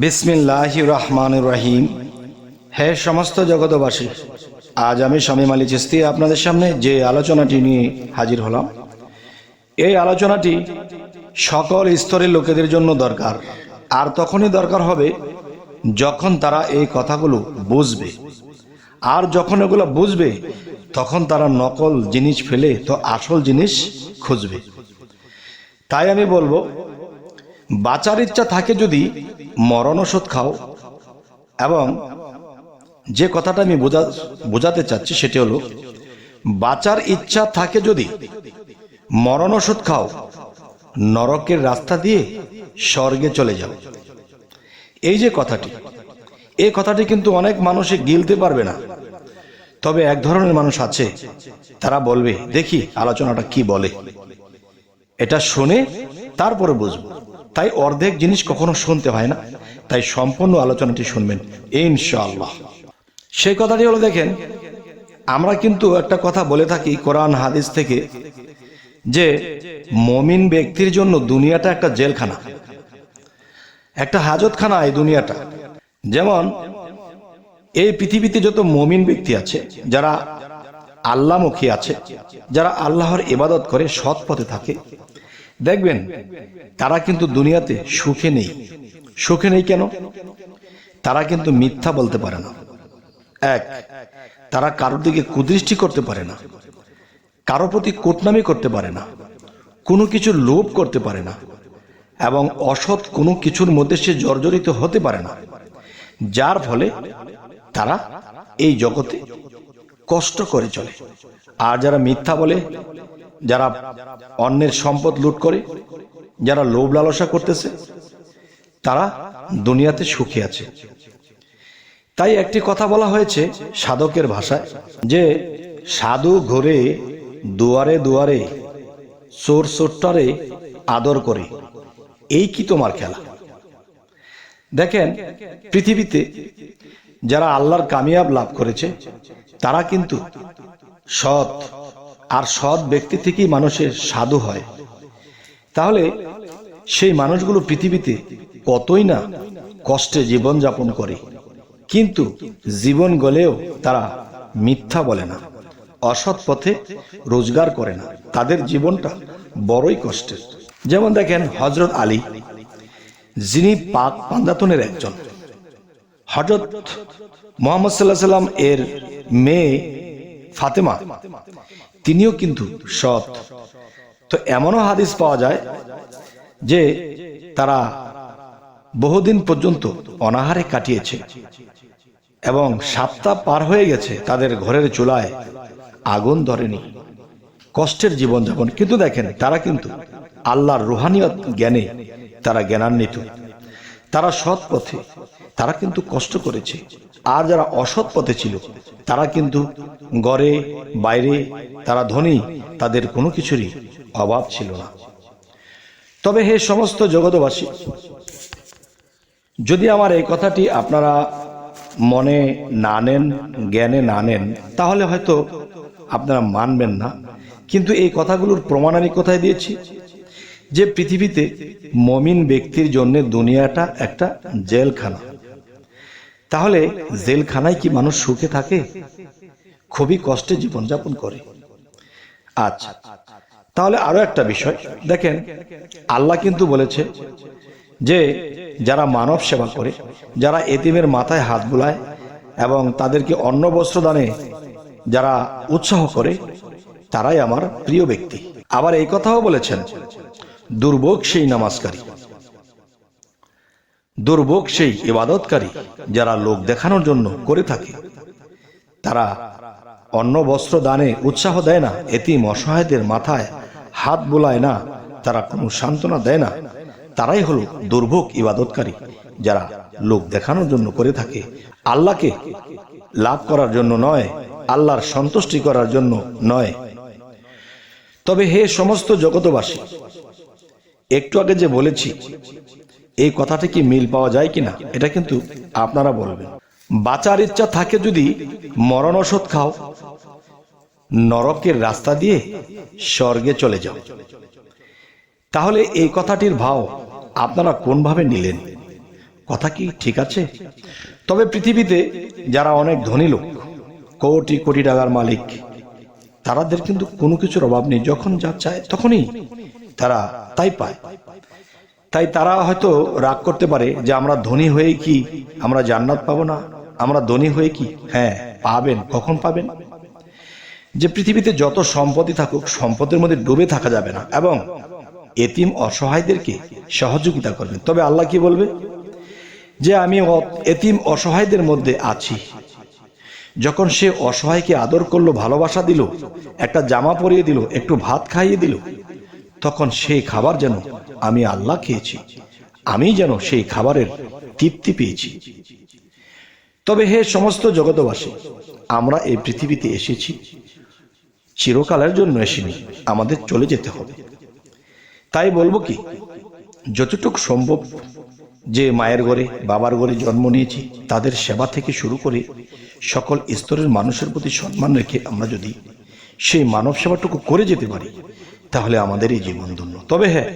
বিসমিল্লাহ রহমান রহিম। হে সমস্ত জগতবাসী আজ আমি স্বামী মালি চিস্তি আপনাদের সামনে যে আলোচনাটি নিয়ে হাজির হলাম। এই আলোচনাটি সকল স্তরের লোকেদের জন্য দরকার। আর তখনই দরকার হবে যখন তারা এই কথাগুলো বুঝবে। আর যখন এগুলো বুঝবে, তখন তারা নকল জিনিস ফেলে তো আসল জিনিস খুঁজবে। তাই আমি বলব, বাঁচার ইচ্ছা থাকে যদি মরণ ওষুধ খাও এবং যে কথাটা আমি বোঝা, বোঝাতে চাচ্ছি সেটি হলো, বাঁচার ইচ্ছা থাকে যদি মরণ ওষুধ খাও, নরকের রাস্তা দিয়ে স্বর্গে চলে যাও। এই যে কথাটি, এই কথাটি কিন্তু অনেক মানুষে গিলতে পারবে না। তবে এক ধরনের মানুষ আছে, তারা বলবে, দেখি আলোচনাটা কি বলে? এটা শুনে তারপরে বুঝব। তাই অর্ধেক জিনিস কখনো শুনতে হয় না। তাই সম্পূর্ণ আলোচনাটি শুনবেন, ইনশাআল্লাহ। সেই কথাটি হলো, দেখেন, আমরা কিন্তু একটা কথা বলে থাকি কোরআন, হাদিস থেকে, যে মমিন ব্যক্তির জন্য দুনিয়াটা একটা জেলখানা। একটা হাজতখানা এই দুনিয়াটা। যেমন, এই পৃথিবীতে যত মমিন ব্যক্তি আছে, যারা আল্লাহমুখী আছে, যারা আল্লাহর ইবাদত করে সৎ পথে থাকে দেখবেন, তারা কিন্তু দুনিয়াতে সুখে নেই। সুখে নেই কেন? তারা কিন্তু মিথ্যা বলতে পারে না। এক, তারা কারোর দিকে কুদৃষ্টি করতে পারে না। কারও প্রতি কোটনামি করতে পারে না। কোনো কিছু লোভ করতে পারে না। এবং অসৎ কোনো কিছুর মধ্যে সে জর্জরিত হতে পারে না। যার ফলে তারা এই জগতে কষ্ট করে চলে। আর যারা মিথ্যা বলে যারা অন্যের সম্পদ লুট করে, যারা লোভ লালসা করতেছে, তারা দুনিয়াতে সুখী আছে। তাই একটি কথা বলা হয়েছে সাধকের ভাষায় যে, সাধু ঘরে, দুয়ারে দুয়ারে, চোর চোরটারে আদর করে। এই কি তোমার খেলা? দেখেন, পৃথিবীতে যারা আল্লাহর কামিয়াব লাভ করেছে, তারা কিন্তু সৎ আর সৎ ব্যক্তি থেকেই মানুষের সাধু হয়। তাহলে সেই মানুষগুলো পৃথিবীতে কতই না কষ্টে জীবন যাপন করে। কিন্তু জীবন গলেও তারা মিথ্যা বলে না, অসৎ পথে রোজগার করে না। তাদের জীবনটা বড়ই কষ্টের। যেমন দেখেন হজরত আলী, যিনি পাক পান্দাতনের একজন। হজরত মোহাম্মদ সাল্লাহ সাল্লাম এর মেয়ে ফাতেমা, তিনিও কিন্তু সৎ। তো এমনও হাদিস পাওয়া যায় যে তারা বহুদিন পর্যন্ত অনাহারে কাটিয়েছে এবং সপ্তাহ পার হয়ে গেছে, তাদের ঘরের চুলায় আগুন ধরেনি, কষ্টের জীবনযাপন। কিন্তু দেখেন, তারা কিন্তু আল্লাহর রুহানিয়ত জ্ঞানে তারা জ্ঞানান্বিত। তারা সৎ পথে, তারা কিন্তু কষ্ট করেছে। আর যারা অসৎ পথে ছিল, তারা কিন্তু গড়ে, বাইরে, তারা ধনী, তাদের কোনো কিছুরই অভাব ছিল না। তবে হে সমস্ত জগতবাসী যদি আমার এই কথাটি আপনারা মনে না নেন, জ্ঞানে না নেন, তাহলে হয়তো আপনারা মানবেন না। কিন্তু এই কথাগুলোর প্রমাণ আমি কোথায় দিয়েছি? যে পৃথিবীতে মমিন ব্যক্তির জন্য দুনিয়াটা একটা জেলখানা। তাহলে জেলখানায় কি মানুষ সুখে থাকে? খুবই কষ্টে জীবনযাপন করে। আচ্ছা তাহলে আরও একটা বিষয়। দেখেন, আল্লাহ কিন্তু বলেছে যে, যারা মানব সেবা করে, যারা এতিমের মাথায় হাত বুলায় এবং তাদেরকে অন্ন বস্ত্র দানে যারা উৎসাহ করে, তারাই আমার প্রিয় ব্যক্তি। আবার এই কথাও বলেছেন, দুর্ভোগ সেই নামাজকারী। দুর্ভোগ সেই ইবাদতকারী যারা লোক দেখানোর জন্য করে থাকে। তারা অন্ন বস্ত্র দানে উৎসাহ দেয় না, এতিম অসহায়দের মাথায় হাত বোলায় না, তারা কোনো সান্ত্বনা দেয় না। তারাই হলো দুর্ভোগ ইবাদতকারী যারা লোক দেখানোর জন্য করে থাকে। আল্লাহকে লাভ করার জন্য নয়, আল্লাহর সন্তুষ্টি করার জন্য নয়। তবে হে সমস্ত জগতবাসী একটু আগে যে বলেছি এই কথাটা কি মিল পাওয়া যায় কিনা? এটা কিন্তু আপনারা বলবেন। বাঁচার ইচ্ছা থাকে যদি মরণ ওষুধ খাও। নরকের রাস্তা দিয়ে স্বর্গে চলে যাও। তাহলে এই কথাটির ভাও আপনারা কোনভাবে নিলেন? কথা কি ঠিক আছে? তবে পৃথিবীতে যারা অনেক ধনী লোক, কোটি কোটি টাকার মালিক, তারাদের কিন্তু কোনো কিছুর অভাব নেই। যখন যা চায় তখনই তারা তাই পায়। তাই তারা হয়তো রাগ করতে পারে যে আমরা ধনী হয়ে কি আমরা জান্নাত পাবো না? আমরা ধনী হয়ে কি? হ্যাঁ পাবেন। কখন পাবেন? যে পৃথিবীতে যত সম্পত্তি থাকুক, সম্পদের মধ্যে ডুবে থাকা যাবে না এবং এতিম অসহায়দেরকে সহযোগিতা করবেন তবে আল্লাহ কি বলবে? যে আমি এতিম অসহায়দের মধ্যে আছি। যখন সে অসহায়কে আদর করল, ভালোবাসা দিল, একটা জামা পরিয়ে দিল, একটু ভাত খাইয়ে দিল, তখন সেই খাবার যেন আমি আল্লাহ খেয়েছি। আমি যেন সেই খাবারের তৃপ্তি পেয়েছি। তবে হে সমস্ত জগতবাসী আমরা এই পৃথিবীতে এসেছি। চিরকালের জন্য এসিনি, আমাদের চলে যেতে হবে। তাই বলব কি, যতটুকু সম্ভব যে মায়ের ঘরে, বাবার ঘরে জন্ম নিয়েছি, তাদের সেবা থেকে শুরু করে সকল স্তরের মানুষের প্রতি সম্মান রেখে আমরা যদি সেই মানব সেবাটুকু করে যেতে পারি তাহলে আমাদের এই জীবন ধন্য তবে হ্যাঁ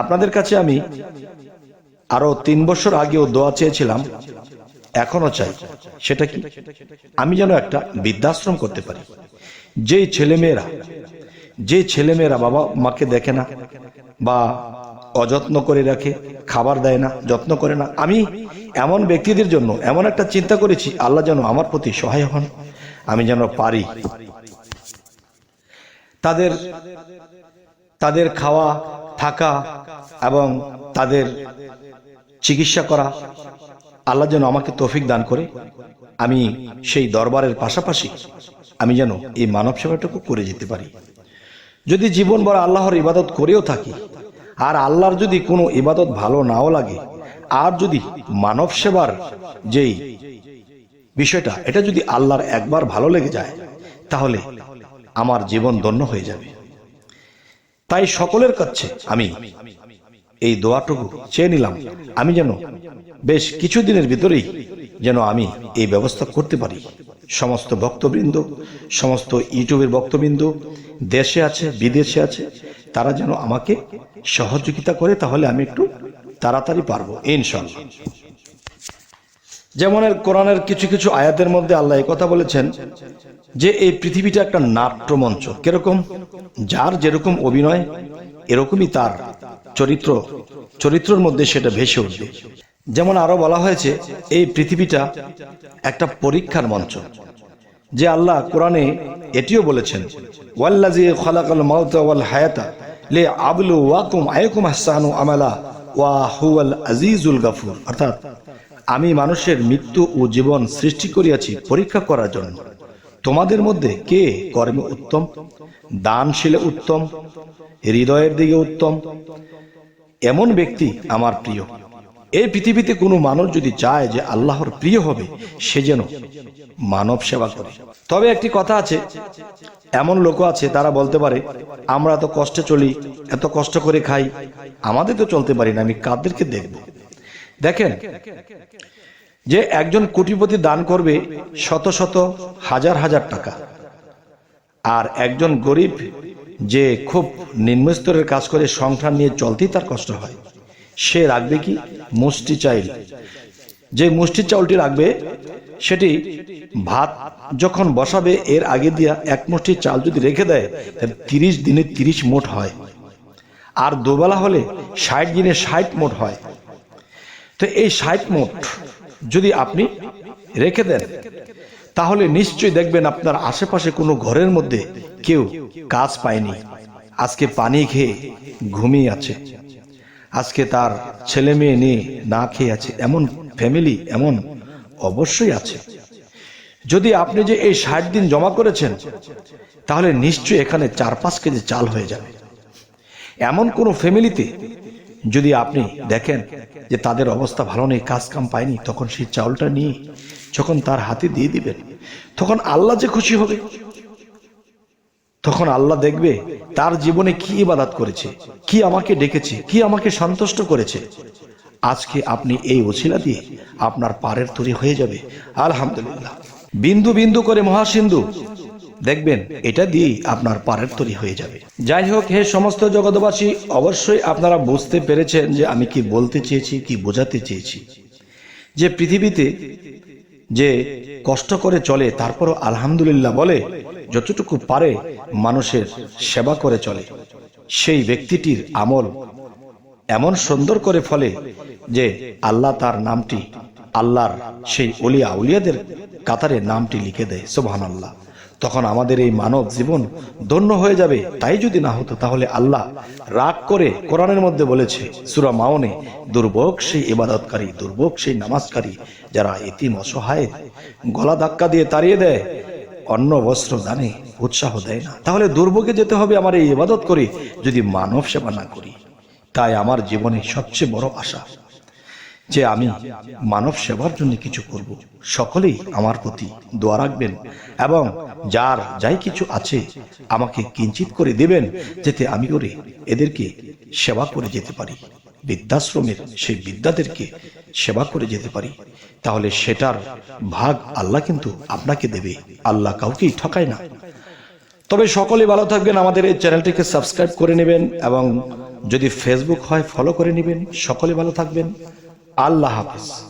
আপনাদের কাছে আমি আরও তিন বছর আগেও দোয়া চেয়েছিলাম, এখনও চাই। সেটা কি? আমি যেন একটা বৃদ্ধাশ্রম করতে পারি। যেই ছেলেমেয়েরা যে ছেলেমেয়েরা বাবা মাকে দেখে না বা অযত্ন করে রাখে, খাবার দেয় না, যত্ন করে না, আমি এমন ব্যক্তিদের জন্য এমন একটা চিন্তা করেছি, আল্লাহ যেন আমার প্রতি সহায় হন, আমি যেন পারি। তাদের তাদের খাওয়া, থাকা এবং তাদের চিকিৎসা করা। আল্লাহ যেন আমাকে তৌফিক দান করে। আমি সেই দরবারের পাশাপাশি আমি যেন এই মানব সেবাটুকু করে যেতে পারি। যদি জীবন ভর আল্লাহর ইবাদত করেও থাকি, আর আল্লাহর যদি কোনো ইবাদত ভালো নাও লাগে, আর যদি মানব সেবার যেই বিষয়টা, এটা যদি আল্লাহর একবার ভালো লেগে যায়, তাহলে আমার জীবন ধন্য হয়ে যাবে। তাই সকলের কাছে আমি এই দোয়াটুকু চেয়ে নিলাম। আমি যেন বেশ কিছুদিনের ভিতরেই যেন আমি এই ব্যবস্থা করতে পারি। সমস্ত ভক্তবৃন্দ, সমস্ত ইউটিউবের ভক্তবৃন্দ, দেশে আছে, বিদেশে আছে, তারা যেন আমাকে সহযোগিতা করে তাহলে আমি একটু তাড়াতাড়ি পারব, ইনশাল্লাহ। যেমন কোরআনের কিছু কিছু আয়াতের মধ্যে আল্লাহ কথা বলেছেন যে এই পৃথিবীটা একটা নাট্যমঞ্চ। কীরকম? যার যেরকম অভিনয়, এরকমই তার চরিত্র, চরিত্রের মধ্যে সেটা ভেসে উঠবে। যেমন আরও বলা হয়েছে, এই পৃথিবীটা একটা পরীক্ষার মঞ্চ। যে আল্লাহ কোরআনে এটিও বলেছেন ওয়াল হায়াতা লে আবলু ওয়াকুম আয়াকুম আহসানু আমালা ওয়া হুয়াল আজিজুল গাফুর। অর্থাৎ আমি মানুষের মৃত্যু ও জীবন সৃষ্টি করিয়াছি পরীক্ষা করার জন্য। তোমাদের মধ্যে কে কর্মে উত্তম? দানশীলে উত্তম? হৃদয়ের দিকে উত্তম? এমন ব্যক্তি আমার প্রিয়। এই পৃথিবীতে কোনো মানুষ যদি চায় যে আল্লাহর প্রিয় হবে, সে যেন মানব সেবা করে। তবে একটি কথা আছে, এমন লোক আছে, তারা বলতে পারে, আমরা এত কষ্টে চলি, এত কষ্ট করে খাই, আমাদের তো চলতে পারি না, আমি কাদেরকে দেখব? দেখেন যে একজন কোটিপতি দান করবে শত শত হাজার হাজার টাকা। আর একজন গরিব যে খুব নিম্নস্তরের কাজ করে, সংসার নিয়ে চলতেই তার কষ্ট হয়। সে রাখবে কি? মুষ্টি চাইল। যে মুষ্টি চাউলটি রাখবে, সেটি ভাত যখন বসাবে, এর আগে দিয়া এক মুষ্টি চাল যদি রেখে দেয়, তাহলে তিরিশ দিনে তিরিশ মোট হয়। আর দুবেলা হলে ষাট দিনে ষাট মোট হয়। তো এই ষাট মোট যদি আপনি রেখে দেন, তাহলে নিশ্চয়ই দেখবেন আপনার আশেপাশে কোনো ঘরের মধ্যে কেউ কাজ পায়নি। আজকে পানি খেয়ে ঘুমিয়ে আছে। আজকে তার ছেলে মেয়ে নিয়ে না খেয়ে আছে। এমন ফ্যামিলি এমন অবশ্যই আছে। যদি আপনি যে এই ষাট দিন জমা করেছেন, তাহলে নিশ্চয়ই এখানে চার পাঁচ কেজি চাল হয়ে যাবে। এমন কোনো ফ্যামিলিতে যদি আপনি দেখেন যে তাদের অবস্থা ভালো নেই কাজ কাম পায়নি, তখন সেই চাউলটা নিয়ে যখন তার হাতে দিয়ে দিবেন, তখন আল্লাহ যে খুশি হবে। তখন আল্লাহ দেখবে তার জীবনে কি ইবাদাত করেছে, কি আমাকে ডেকেছে, কি আমাকে সন্তুষ্ট করেছে। আজকে আপনি এই ওছিলা দিয়ে আপনার পারের তৈরি হয়ে যাবে। আলহামদুলিল্লাহ। বিন্দু বিন্দু করে মহাসিন্ধু দেখবেন, এটা দিয়েই আপনার পারের তৈরি হয়ে যাবে। যাই হোক, হে সমস্ত জগৎবাসী, অবশ্যই আপনারা বুঝতে পেরেছেন যে আমি কি বলতে চেয়েছি, কি বোঝাতে চেয়েছি। যে পৃথিবীতে যে কষ্ট করে চলে, তারপরও আলহামদুলিল্লাহ বলে, যতটুকু পারে মানুষের সেবা করে চলে। সেই ব্যক্তিটির আমল এমন সুন্দর করে ফলে যে আল্লাহ তার নামটি, আল্লাহর সেই অলিয়া উলিয়াদের কাতারে নামটি লিখে দেয়। সোবহান আল্লাহ তখন আমাদের এই মানব জীবন ধন্য হয়ে যাবে তাই যদি না হতো, তাহলে আল্লাহ রাগ করে কোরআনের মধ্যে বলেছে, সুরা মাওনে, দুর্ভোগ সেই ইবাদতকারী, দুর্ভোগ সেই নামাজকারী, যারা এতিম, অসহায়, গলা ধাক্কা দিয়ে তাড়িয়ে দেয়, অন্ন, বস্ত্র, দানে উৎসাহ দেয় না। তাহলে দুর্ভোগে যেতে হবে আমার এই ইবাদত করে, যদি মানব সেবা না করি। তাই আমার জীবনে সবচেয়ে বড় আশা। যে আমি মানব সেবার জন্য কিছু করব। সকলেই আমার প্রতি দোয়া রাখবেন এবং যার যাই কিছু আছে আমাকে কিঞ্চিত করে দেবেন, যাতে আমি করে এদেরকে সেবা করে যেতে পারি। বৃদ্ধাশ্রমের সেই বিদ্যাদেরকে সেবা করে যেতে পারি। তাহলে সেটার ভাগ আল্লাহ কিন্তু আপনাকে দেবে। আল্লাহ কাউকেই ঠকায় না। তবে সকলে ভালো থাকবেন। আমাদের এই চ্যানেলটিকে সাবস্ক্রাইব করে নেবেন এবং যদি ফেসবুক হয় ফলো করে নেবেন। সকলে ভালো থাকবেন। আল্লাহ হাফিজ।